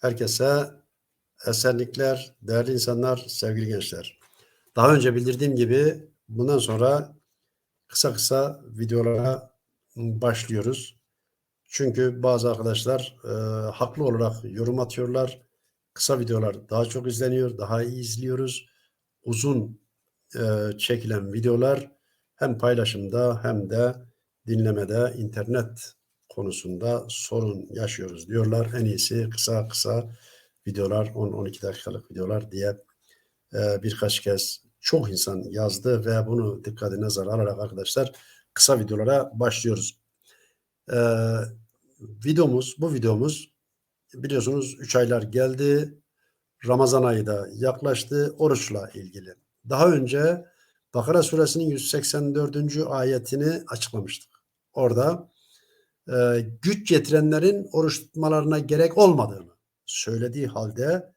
Herkese esenlikler, değerli insanlar, sevgili gençler. Daha önce bildirdiğim gibi bundan sonra kısa kısa videolara başlıyoruz. Çünkü bazı arkadaşlar e, haklı olarak yorum atıyorlar. Kısa videolar daha çok izleniyor, daha iyi izliyoruz. Uzun e, çekilen videolar hem paylaşımda hem de dinlemede internet konusunda sorun yaşıyoruz diyorlar. En iyisi kısa kısa videolar 10-12 dakikalık videolar diye e, birkaç kez çok insan yazdı ve bunu dikkate nazar alarak arkadaşlar kısa videolara başlıyoruz. E, videomuz bu videomuz biliyorsunuz 3 aylar geldi. Ramazan ayı da yaklaştı. Oruçla ilgili. Daha önce Bakara suresinin 184. ayetini açıklamıştık. Orada e, güç getirenlerin oruç tutmalarına gerek olmadığını söylediği halde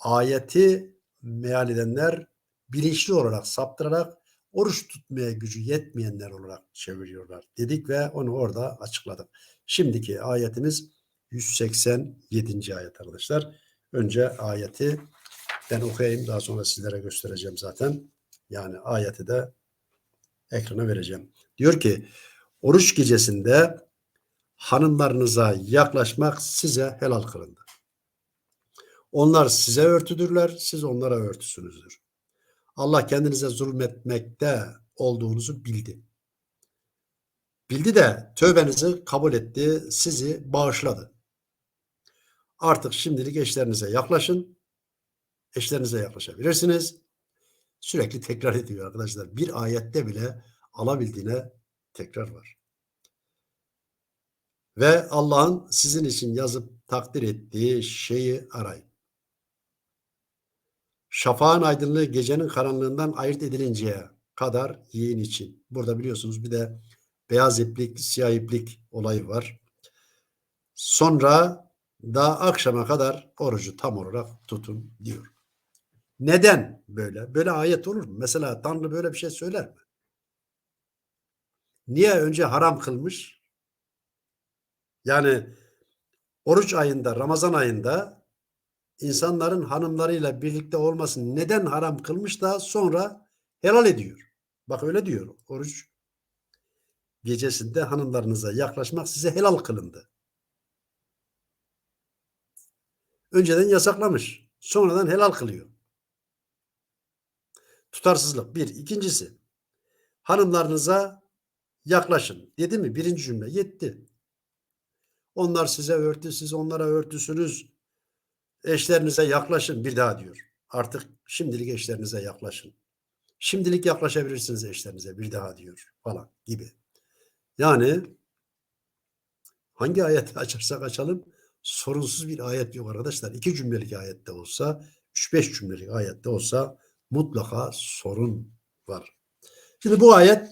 ayeti meal edenler bilinçli olarak saptırarak oruç tutmaya gücü yetmeyenler olarak çeviriyorlar dedik ve onu orada açıkladık. Şimdiki ayetimiz 187. ayet arkadaşlar. Önce ayeti ben okuyayım daha sonra sizlere göstereceğim zaten. Yani ayeti de ekrana vereceğim. Diyor ki oruç gecesinde hanımlarınıza yaklaşmak size helal kılındı. Onlar size örtüdürler, siz onlara örtüsünüzdür. Allah kendinize zulmetmekte olduğunuzu bildi. Bildi de tövbenizi kabul etti, sizi bağışladı. Artık şimdilik eşlerinize yaklaşın. Eşlerinize yaklaşabilirsiniz. Sürekli tekrar ediyor arkadaşlar. Bir ayette bile alabildiğine tekrar var. Ve Allah'ın sizin için yazıp takdir ettiği şeyi arayın. Şafağın aydınlığı gecenin karanlığından ayırt edilinceye kadar yiyin için. Burada biliyorsunuz bir de beyaz iplik, siyah iplik olayı var. Sonra da akşama kadar orucu tam olarak tutun diyor. Neden böyle? Böyle ayet olur mu? Mesela Tanrı böyle bir şey söyler mi? Niye önce haram kılmış? Yani oruç ayında, Ramazan ayında insanların hanımlarıyla birlikte olmasını neden haram kılmış da sonra helal ediyor. Bak öyle diyor. Oruç gecesinde hanımlarınıza yaklaşmak size helal kılındı. Önceden yasaklamış. Sonradan helal kılıyor. Tutarsızlık bir. İkincisi hanımlarınıza yaklaşın. Dedi mi? Birinci cümle yetti. Onlar size örtü, siz onlara örtüsünüz. Eşlerinize yaklaşın bir daha diyor. Artık şimdilik eşlerinize yaklaşın. Şimdilik yaklaşabilirsiniz eşlerinize bir daha diyor falan gibi. Yani hangi ayeti açarsak açalım sorunsuz bir ayet yok arkadaşlar. İki cümlelik ayette olsa, üç beş cümlelik ayette olsa mutlaka sorun var. Şimdi bu ayet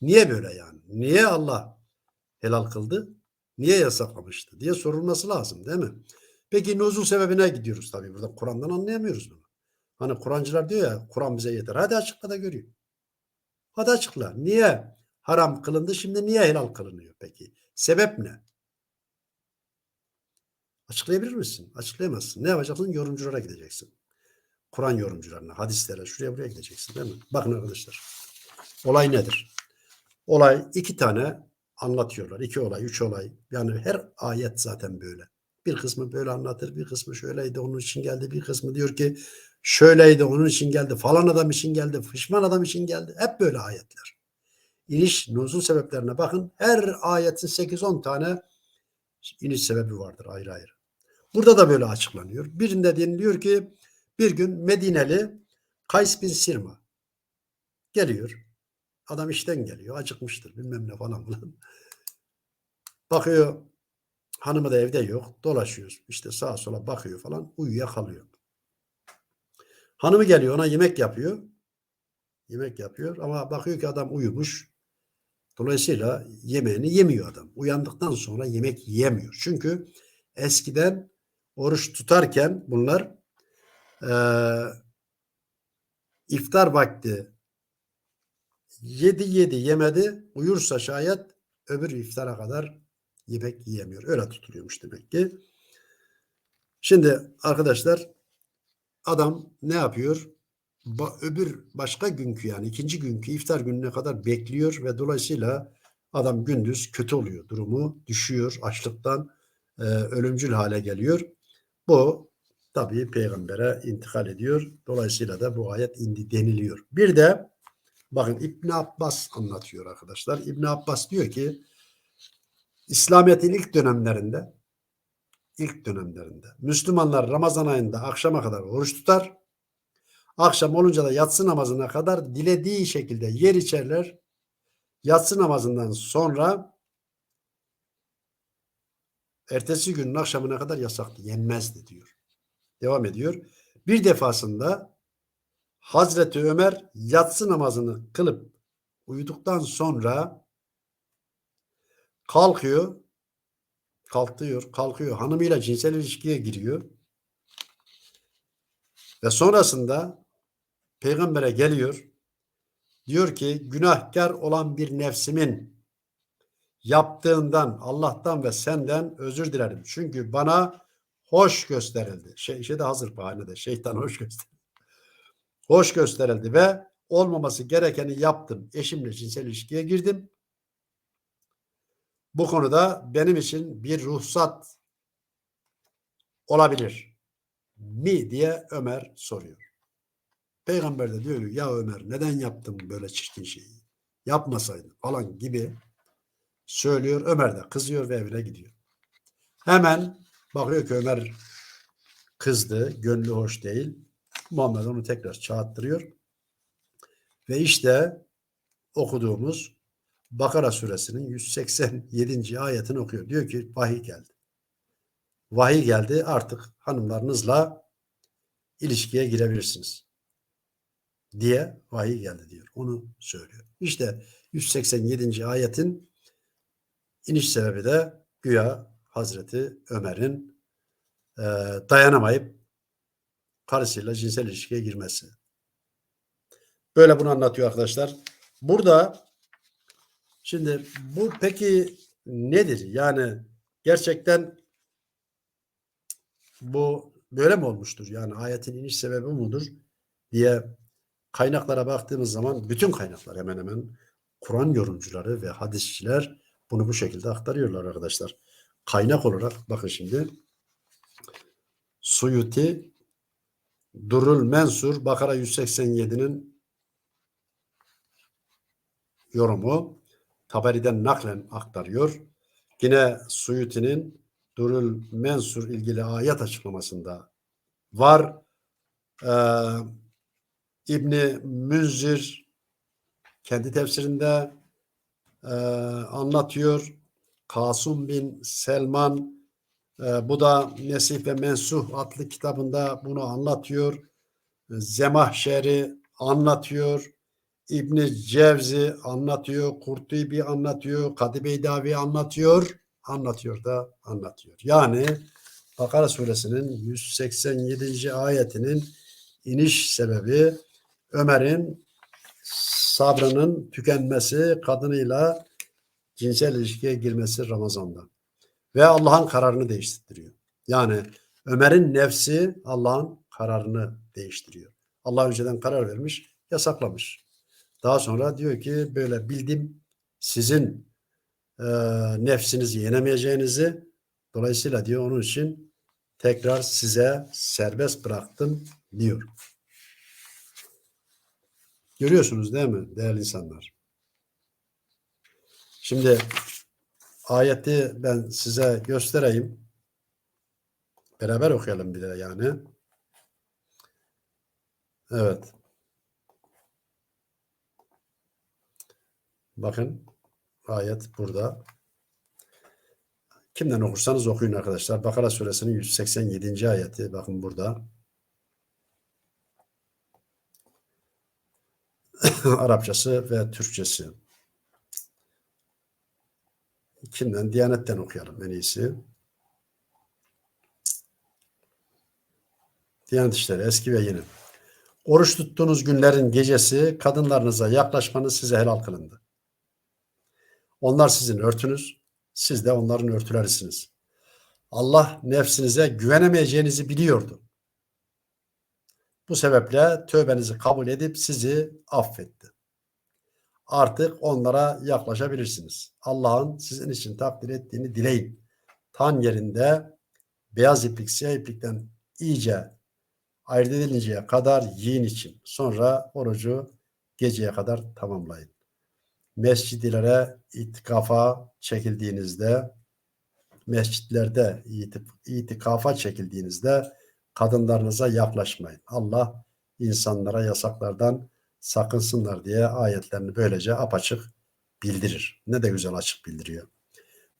niye böyle yani? Niye Allah helal kıldı? Niye yasaklamıştı diye sorulması lazım değil mi? Peki nuzul sebebine gidiyoruz tabii burada. Kur'an'dan anlayamıyoruz bunu. Hani Kur'ancılar diyor ya Kur'an bize yeter. Hadi açıkla da göreyim. Hadi açıkla. Niye haram kılındı şimdi niye helal kılınıyor peki? Sebep ne? Açıklayabilir misin? Açıklayamazsın. Ne yapacaksın? Yorumculara gideceksin. Kur'an yorumcularına, hadislere, şuraya buraya gideceksin değil mi? Bakın arkadaşlar. Olay nedir? Olay iki tane anlatıyorlar. İki olay, üç olay. Yani her ayet zaten böyle. Bir kısmı böyle anlatır, bir kısmı şöyleydi onun için geldi, bir kısmı diyor ki şöyleydi onun için geldi, falan adam için geldi, fışman adam için geldi. Hep böyle ayetler. İniş, nuzul sebeplerine bakın. Her ayetin 8-10 tane iniş sebebi vardır ayrı ayrı. Burada da böyle açıklanıyor. Birinde deniliyor ki bir gün Medineli Kays bin Sirma geliyor. Adam işten geliyor. Acıkmıştır bilmem ne falan falan. Bakıyor hanımı da evde yok. Dolaşıyor. İşte sağa sola bakıyor falan. Uyuyakalıyor. Hanımı geliyor ona yemek yapıyor. Yemek yapıyor ama bakıyor ki adam uyumuş. Dolayısıyla yemeğini yemiyor adam. Uyandıktan sonra yemek yemiyor. Çünkü eskiden oruç tutarken bunlar e, iftar vakti yedi yedi yemedi uyursa şayet öbür iftara kadar yemek yiyemiyor. Öyle tutuluyormuş demek ki. Şimdi arkadaşlar adam ne yapıyor? Ba- öbür başka günkü yani ikinci günkü iftar gününe kadar bekliyor ve dolayısıyla adam gündüz kötü oluyor. Durumu düşüyor açlıktan e, ölümcül hale geliyor. Bu tabii peygambere intikal ediyor. Dolayısıyla da bu ayet indi deniliyor. Bir de bakın İbn Abbas anlatıyor arkadaşlar. İbn Abbas diyor ki İslamiyet'in ilk dönemlerinde ilk dönemlerinde Müslümanlar Ramazan ayında akşama kadar oruç tutar. Akşam olunca da yatsı namazına kadar dilediği şekilde yer içerler. Yatsı namazından sonra ertesi günün akşamına kadar yasaktı. Yenmezdi diyor. Devam ediyor. Bir defasında Hazreti Ömer yatsı namazını kılıp uyuduktan sonra kalkıyor. Kalkıyor, kalkıyor. Hanımıyla cinsel ilişkiye giriyor. Ve sonrasında peygambere geliyor. Diyor ki günahkar olan bir nefsimin yaptığından Allah'tan ve senden özür dilerim. Çünkü bana hoş gösterildi. Şey, şey de hazır bahanede. Şeytan hoş gösterildi. Hoş gösterildi ve olmaması gerekeni yaptım. Eşimle cinsel ilişkiye girdim. Bu konuda benim için bir ruhsat olabilir mi diye Ömer soruyor. Peygamber de diyor ki ya Ömer neden yaptın böyle çirkin şeyi? Yapmasaydın falan gibi söylüyor. Ömer de kızıyor ve evine gidiyor. Hemen bakıyor ki Ömer kızdı, gönlü hoş değil. Muhammed onu tekrar çağıttırıyor. Ve işte okuduğumuz Bakara suresinin 187. ayetini okuyor. Diyor ki vahiy geldi. Vahiy geldi artık hanımlarınızla ilişkiye girebilirsiniz. Diye vahiy geldi diyor. Onu söylüyor. İşte 187. ayetin iniş sebebi de güya Hazreti Ömer'in e, dayanamayıp karısıyla cinsel ilişkiye girmesi. Böyle bunu anlatıyor arkadaşlar. Burada şimdi bu peki nedir? Yani gerçekten bu böyle mi olmuştur? Yani ayetin iniş sebebi mudur diye kaynaklara baktığımız zaman bütün kaynaklar hemen hemen Kur'an yorumcuları ve hadisçiler bunu bu şekilde aktarıyorlar arkadaşlar. Kaynak olarak bakın şimdi Suyuti Durul Mensur Bakara 187'nin yorumu Taberi'den naklen aktarıyor. Yine Suyuti'nin Durul Mensur ilgili ayet açıklamasında var. Ee, İbni Münzir kendi tefsirinde e, anlatıyor. Kasum bin Selman bu da Nesih ve Mensuh adlı kitabında bunu anlatıyor. Zemahşeri anlatıyor. İbni Cevzi anlatıyor. Kurtubi anlatıyor. Kadı Beydavi anlatıyor. Anlatıyor da anlatıyor. Yani Bakara suresinin 187. ayetinin iniş sebebi Ömer'in sabrının tükenmesi, kadınıyla cinsel ilişkiye girmesi Ramazan'da. Ve Allah'ın kararını değiştiriyor. Yani Ömer'in nefsi Allah'ın kararını değiştiriyor. Allah önceden karar vermiş, yasaklamış. Daha sonra diyor ki böyle bildim sizin e, nefsinizi yenemeyeceğinizi dolayısıyla diyor onun için tekrar size serbest bıraktım diyor. Görüyorsunuz değil mi değerli insanlar? Şimdi ayeti ben size göstereyim. Beraber okuyalım bir de yani. Evet. Bakın ayet burada. Kimden okursanız okuyun arkadaşlar. Bakara suresinin 187. ayeti. Bakın burada. Arapçası ve Türkçesi. Kimden? Diyanetten okuyalım en iyisi. Diyanet işleri eski ve yeni. Oruç tuttuğunuz günlerin gecesi kadınlarınıza yaklaşmanız size helal kılındı. Onlar sizin örtünüz, siz de onların örtülerisiniz. Allah nefsinize güvenemeyeceğinizi biliyordu. Bu sebeple tövbenizi kabul edip sizi affetti. Artık onlara yaklaşabilirsiniz. Allah'ın sizin için takdir ettiğini dileyin. Tan yerinde beyaz iplik siyah iplikten iyice ayırt edilinceye kadar yiyin için. Sonra orucu geceye kadar tamamlayın. Mescidlere itikafa çekildiğinizde mescitlerde itik- itikafa çekildiğinizde kadınlarınıza yaklaşmayın. Allah insanlara yasaklardan sakınsınlar diye ayetlerini böylece apaçık bildirir. Ne de güzel açık bildiriyor.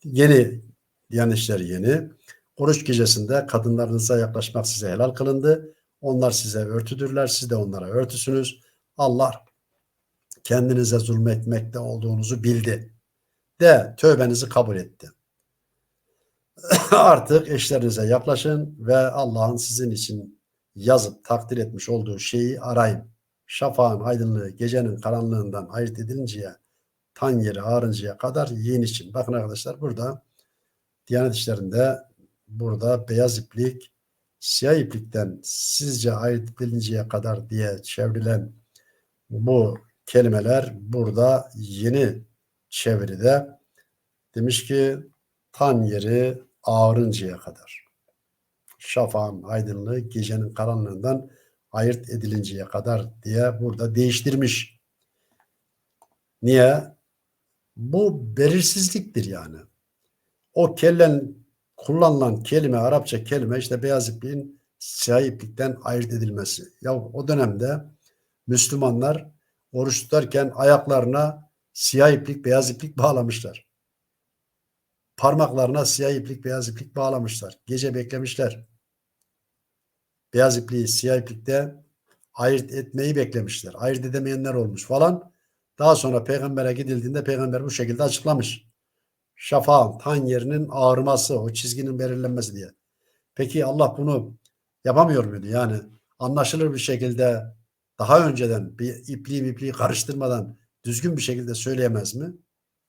Yeni Diyanet yeni. Oruç gecesinde kadınlarınıza yaklaşmak size helal kılındı. Onlar size örtüdürler, siz de onlara örtüsünüz. Allah kendinize zulmetmekte olduğunuzu bildi. De tövbenizi kabul etti. Artık eşlerinize yaklaşın ve Allah'ın sizin için yazıp takdir etmiş olduğu şeyi arayın. Şafağın aydınlığı gecenin karanlığından ayırt edilinceye, tan yeri ağrıncaya kadar yiyin için. Bakın arkadaşlar burada Diyanet İşleri'nde burada beyaz iplik siyah iplikten sizce ayırt edilinceye kadar diye çevrilen bu kelimeler burada yeni çeviride demiş ki tan yeri ağrıncaya kadar. Şafağın aydınlığı gecenin karanlığından ayırt edilinceye kadar diye burada değiştirmiş. Niye? Bu belirsizliktir yani. O kellen kullanılan kelime, Arapça kelime işte beyaz ipliğin siyah iplikten ayırt edilmesi. Ya o dönemde Müslümanlar oruç tutarken ayaklarına siyah iplik, beyaz iplik bağlamışlar. Parmaklarına siyah iplik, beyaz iplik bağlamışlar. Gece beklemişler. Beyaz ipliği siyah iplikte ayırt etmeyi beklemişler. Ayırt edemeyenler olmuş falan. Daha sonra peygambere gidildiğinde peygamber bu şekilde açıklamış. Şafağın, tan yerinin ağrıması, o çizginin belirlenmesi diye. Peki Allah bunu yapamıyor muydu? Yani anlaşılır bir şekilde daha önceden bir ipliği ipliği karıştırmadan düzgün bir şekilde söyleyemez mi?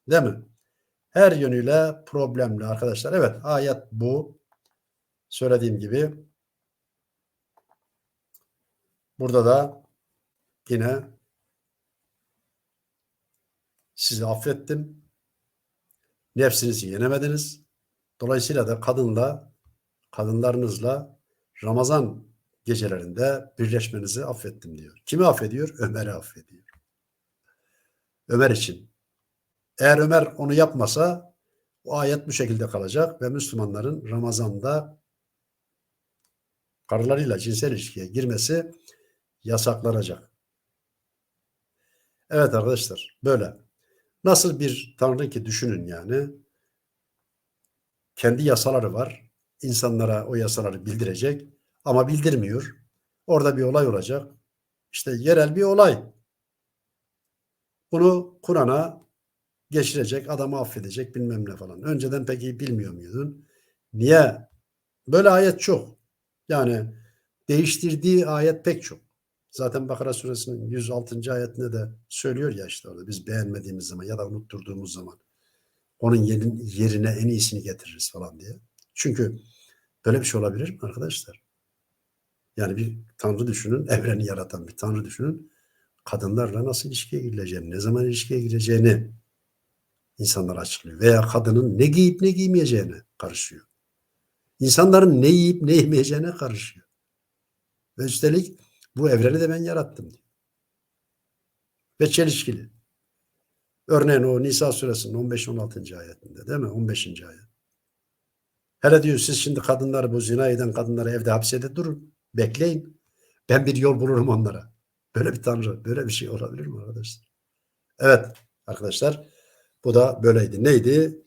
Değil mi? Her yönüyle problemli arkadaşlar. Evet ayet bu. Söylediğim gibi burada da yine sizi affettim. Nefsinizi yenemediniz. Dolayısıyla da kadınla, kadınlarınızla Ramazan gecelerinde birleşmenizi affettim diyor. Kimi affediyor? Ömer'i affediyor. Ömer için. Eğer Ömer onu yapmasa o ayet bu şekilde kalacak ve Müslümanların Ramazan'da karılarıyla cinsel ilişkiye girmesi yasaklanacak. Evet arkadaşlar böyle. Nasıl bir tanrı ki düşünün yani. Kendi yasaları var. İnsanlara o yasaları bildirecek ama bildirmiyor. Orada bir olay olacak. İşte yerel bir olay. Bunu Kur'an'a geçirecek, adamı affedecek bilmem ne falan. Önceden peki bilmiyor muydun? Niye? Böyle ayet çok. Yani değiştirdiği ayet pek çok. Zaten Bakara suresinin 106. ayetinde de söylüyor ya işte orada biz beğenmediğimiz zaman ya da unutturduğumuz zaman onun yerin, yerine en iyisini getiririz falan diye. Çünkü böyle bir şey olabilir mi arkadaşlar? Yani bir tanrı düşünün, evreni yaratan bir tanrı düşünün. Kadınlarla nasıl ilişkiye girileceğini, ne zaman ilişkiye gireceğini insanlar açıklıyor. Veya kadının ne giyip ne giymeyeceğine karışıyor. İnsanların ne yiyip ne yemeyeceğine karışıyor. Ve üstelik bu evreni de ben yarattım diyor. Ve çelişkili. Örneğin o Nisa suresinin 15-16. ayetinde değil mi? 15. ayet. Hele diyor siz şimdi kadınları bu zina eden kadınları evde hapsede durun. Bekleyin. Ben bir yol bulurum onlara. Böyle bir tanrı, böyle bir şey olabilir mi arkadaşlar? Evet arkadaşlar bu da böyleydi. Neydi?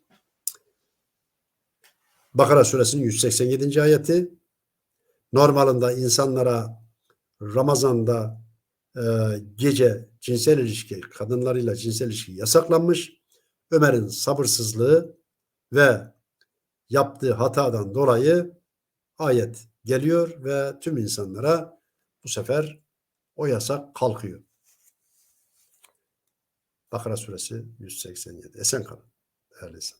Bakara suresinin 187. ayeti normalinde insanlara Ramazan'da e, gece cinsel ilişki, kadınlarıyla cinsel ilişki yasaklanmış. Ömer'in sabırsızlığı ve yaptığı hatadan dolayı ayet geliyor ve tüm insanlara bu sefer o yasak kalkıyor. Bakara suresi 187. Esen kalın değerli insanlar.